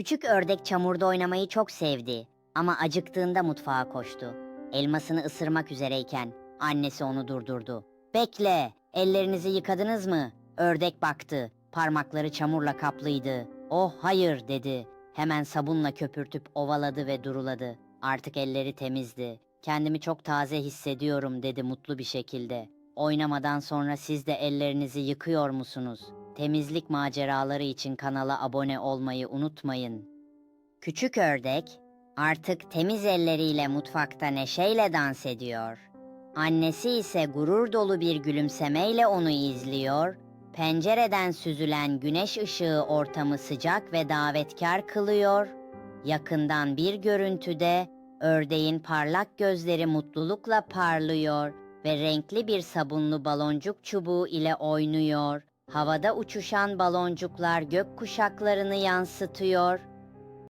Küçük ördek çamurda oynamayı çok sevdi ama acıktığında mutfağa koştu. Elmasını ısırmak üzereyken annesi onu durdurdu. Bekle, ellerinizi yıkadınız mı? Ördek baktı, parmakları çamurla kaplıydı. Oh hayır dedi. Hemen sabunla köpürtüp ovaladı ve duruladı. Artık elleri temizdi. Kendimi çok taze hissediyorum dedi mutlu bir şekilde. Oynamadan sonra siz de ellerinizi yıkıyor musunuz? Temizlik maceraları için kanala abone olmayı unutmayın. Küçük ördek artık temiz elleriyle mutfakta neşeyle dans ediyor. Annesi ise gurur dolu bir gülümsemeyle onu izliyor. Pencereden süzülen güneş ışığı ortamı sıcak ve davetkar kılıyor. Yakından bir görüntüde ördeğin parlak gözleri mutlulukla parlıyor ve renkli bir sabunlu baloncuk çubuğu ile oynuyor. Havada uçuşan baloncuklar gök kuşaklarını yansıtıyor.